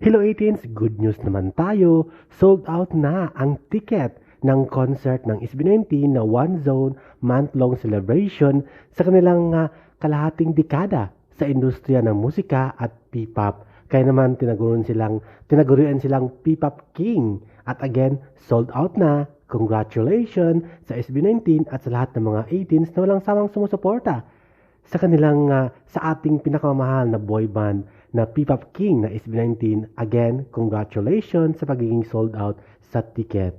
Hello 18s, good news naman tayo. Sold out na ang ticket ng concert ng SB19 na One Zone month-long celebration sa kanilang uh, kalahating dekada sa industriya ng musika at P-pop. Kaya naman tinaguruan silang, tinagurian silang P-pop king. At again, sold out na. Congratulations sa SB19 at sa lahat ng mga 18s na walang sawang sumusuporta sa kanilang uh, sa ating pinakamamahal na boy band na P-pop king na SB19. Again, congratulations sa pagiging sold out sa ticket.